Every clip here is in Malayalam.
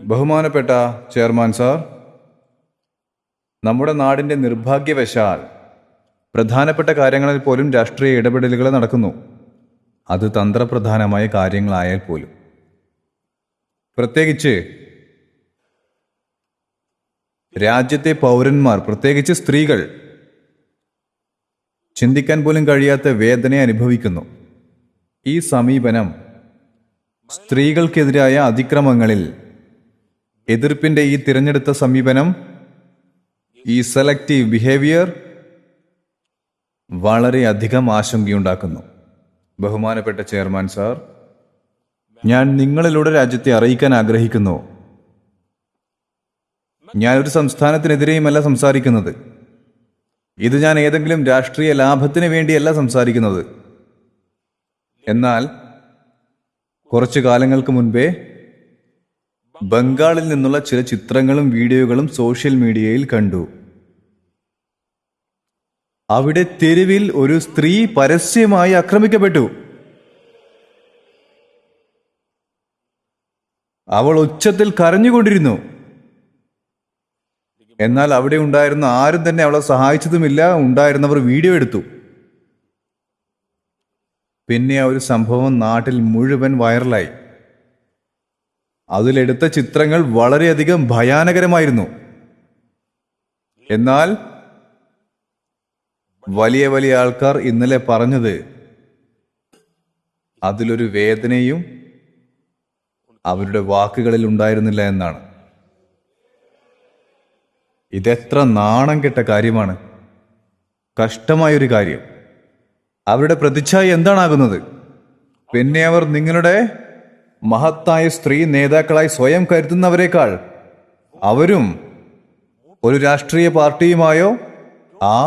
ബഹുമാനപ്പെട്ട ചെയർമാൻ സാർ നമ്മുടെ നാടിന്റെ നിർഭാഗ്യവശാൽ പ്രധാനപ്പെട്ട കാര്യങ്ങളിൽ പോലും രാഷ്ട്രീയ ഇടപെടലുകൾ നടക്കുന്നു. അത് തന്ത്രപ്രധാനമായ കാര്യങ്ങളായാൽ പോലും. പ്രത്യേകിച്ച് രാജ്യത്തെ പൗരന്മാർ പ്രത്യേകിച്ച് സ്ത്രീകൾ ചിന്തിക്കാൻ പോലും കഴിയാത്ത വേദന അനുഭവിക്കുന്നു. ഈ സമീപനം സ്ത്രീകൾക്കെതിരായ അതിക്രമങ്ങളിൽ എതിർപ്പിന്റെ ഈ തിരഞ്ഞെടുത്ത സമീപനം ഈ സെലക്റ്റീവ് ബിഹേവിയർ വളരെയധികം ആശങ്കയുണ്ടാക്കുന്നു. ബഹുമാനപ്പെട്ട ചെയർമാൻ സാർ ഞാൻ നിങ്ങളിലൂടെ രാജ്യത്തെ അറിയിക്കാൻ ആഗ്രഹിക്കുന്നു. ഞാനൊരു സംസ്ഥാനത്തിനെതിരെയുമല്ല സംസാരിക്കുന്നത്. ഇത് ഞാൻ ഏതെങ്കിലും രാഷ്ട്രീയ ലാഭത്തിന് വേണ്ടിയല്ല സംസാരിക്കുന്നത്. എന്നാൽ കുറച്ചു കാലങ്ങൾക്ക് മുൻപേ ബംഗാളിൽ നിന്നുള്ള ചില ചിത്രങ്ങളും വീഡിയോകളും സോഷ്യൽ മീഡിയയിൽ കണ്ടു. അവിടെ തെരുവിൽ ഒരു സ്ത്രീ പരസ്യമായി ആക്രമിക്കപ്പെട്ടു. അവൾ ഉച്ചത്തിൽ കരഞ്ഞുകൊണ്ടിരുന്നു. എന്നാൽ അവിടെ ഉണ്ടായിരുന്ന ആരും തന്നെ അവളെ സഹായിച്ചതുമില്ല. ഉണ്ടായിരുന്നവർ വീഡിയോ എടുത്തു. പിന്നെ ആ ഒരു സംഭവം നാട്ടിൽ മുഴുവൻ വൈറലായി. അതിലെടുത്ത ചിത്രങ്ങൾ വളരെയധികം ഭയാനകരമായിരുന്നു. എന്നാൽ വലിയ വലിയ ആൾക്കാർ ഇന്നലെ പറഞ്ഞത് അതിലൊരു വേദനയും അവരുടെ വാക്കുകളിൽ ഉണ്ടായിരുന്നില്ല എന്നാണ്. ഇതെത്ര നാണം കെട്ട കാര്യമാണ്. കഷ്ടമായൊരു കാര്യം. അവരുടെ പ്രതിച്ഛായ എന്താണാകുന്നത്? പിന്നെ അവർ നിങ്ങളുടെ മഹത്തായ സ്ത്രീ നേതാക്കളായി സ്വയം കരുതുന്നവരെക്കാൾ അവരും ഒരു രാഷ്ട്രീയ പാർട്ടിയുമായോ ആ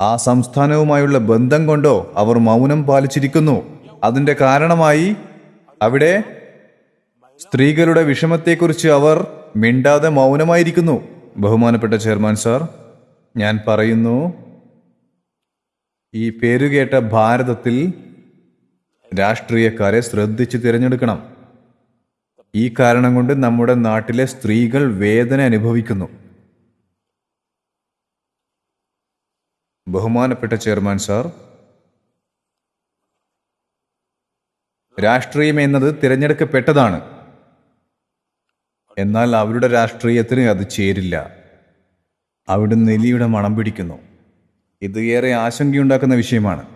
ആ സംസ്ഥാനവുമായുള്ള ബന്ധം കൊണ്ടോ അവർ മൗനം പാലിച്ചിരിക്കുന്നു. അതിന്റെ കാരണമായി അവിടെ സ്ത്രീകളുടെ വിഷമത്തെക്കുറിച്ച് അവർ മിണ്ടാതെ മൗനമായിരിക്കുന്നു. ബഹുമാനപ്പെട്ട ചെയർമാൻ സാർ ഞാൻ പറയുന്നു ഈ പേരുകേട്ട ഭാരതത്തിൽ രാഷ്ട്രീയക്കാരെ ശ്രദ്ധിച്ച് തിരഞ്ഞെടുക്കണം. ഈ കാരണം കൊണ്ട് നമ്മുടെ നാട്ടിലെ സ്ത്രീകൾ വേദന അനുഭവിക്കുന്നു. ബഹുമാനപ്പെട്ട ചെയർമാൻ സാർ രാഷ്ട്രീയം എന്നത് തിരഞ്ഞെടുക്കപ്പെട്ടതാണ്. എന്നാൽ അവരുടെ രാഷ്ട്രീയത്തിന് അത് ചേരില്ല. അവിടെ നെലിയുടെ മണം പിടിക്കുന്നു. ഇത് ഏറെ ആശങ്കയുണ്ടാക്കുന്ന വിഷയമാണ്.